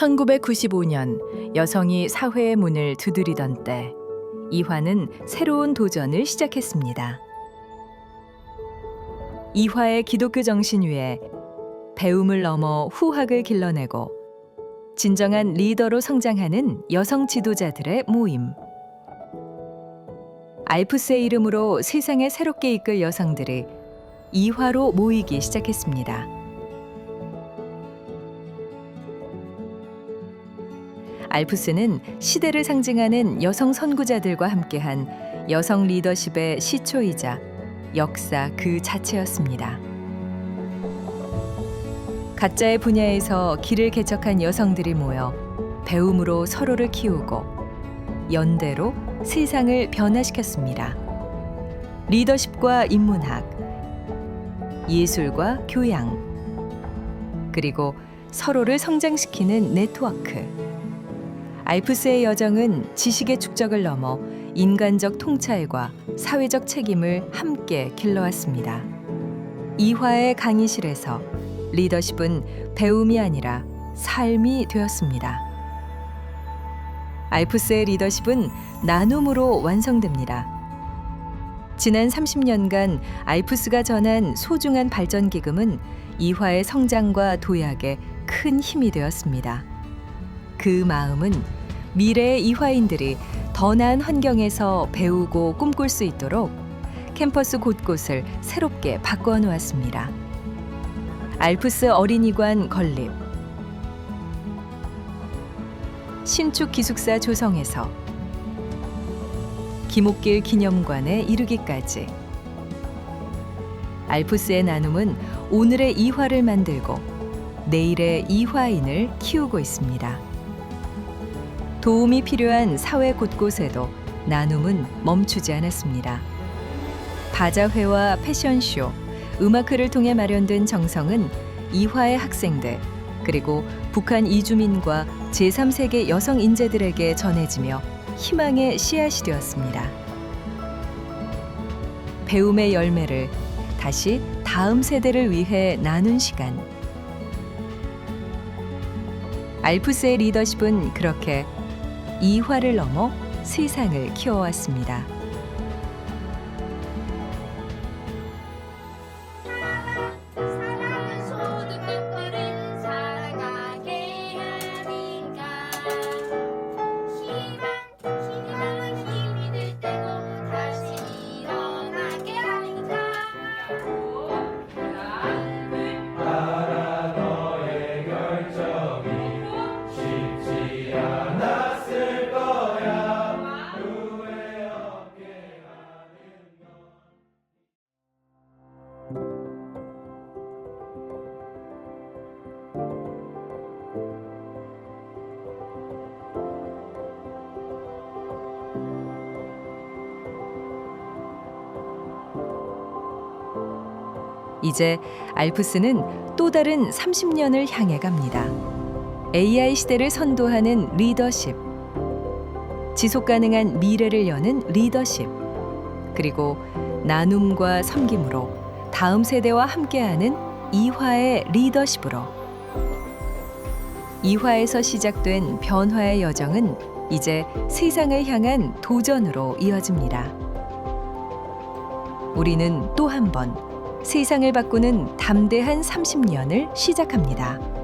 1995년 여성이 사회의 문을 두드리던 때 이화는 새로운 도전을 시작했습니다. 이화의 기독교 정신 위에 배움을 넘어 후학을 길러내고 진정한 리더로 성장하는 여성 지도자들의 모임. 알프스의 이름으로 세상에 새롭게 이끌 여성들이 이화로 모이기 시작했습니다. 알프스는 시대를 상징하는 여성 선구자들과 함께한 여성 리더십의 시초이자 역사 그 자체였습니다. 가짜의 분야에서 길을 개척한 여성들이 모여 배움으로 서로를 키우고 연대로 세상을 변화시켰습니다. 리더십과 인문학, 예술과 교양, 그리고 서로를 성장시키는 네트워크. 알프스의 여정은 지식의 축적을 넘어 인간적 통찰과 사회적 책임을 함께 길러왔습니다. 이화의 강의실에서 리더십은 배움이 아니라 삶이 되었습니다. 알프스의 리더십은 나눔으로 완성됩니다. 지난 30년간 알프스가 전한 소중한 발전 기금은 이화의 성장과 도약에 큰 힘이 되었습니다. 그 마음은 미래의 이화인들이 더 나은 환경에서 배우고 꿈꿀 수 있도록 캠퍼스 곳곳을 새롭게 바꿔 놓았습니다. 알프스 어린이관 건립, 신축 기숙사 조성에서 김옥길 기념관에 이르기까지 알프스의 나눔은 오늘의 이화를 만들고 내일의 이화인을 키우고 있습니다. 도움이 필요한 사회 곳곳에도 나눔은 멈추지 않았습니다. 바자회와 패션쇼, 음악회를 통해 마련된 정성은 이화의 학생들 그리고 북한 이주민과 제3세계 여성 인재들에게 전해지며 희망의 씨앗이 되었습니다. 배움의 열매를 다시 다음 세대를 위해 나눈 시간. 알프스의 리더십은 그렇게 이화를 넘어 세상을 키워왔습니다. 이제 알프스는 또 다른 30년을 향해 갑니다. AI 시대를 선도하는 리더십, 지속 가능한 미래를 여는 리더십, 그리고 나눔과 섬김으로 다음 세대와 함께하는 이화의 리더십으로 이화에서 시작된 변화의 여정은 이제 세상을 향한 도전으로 이어집니다. 우리는 또 한 번 세상을 바꾸는 담대한 30년을 시작합니다.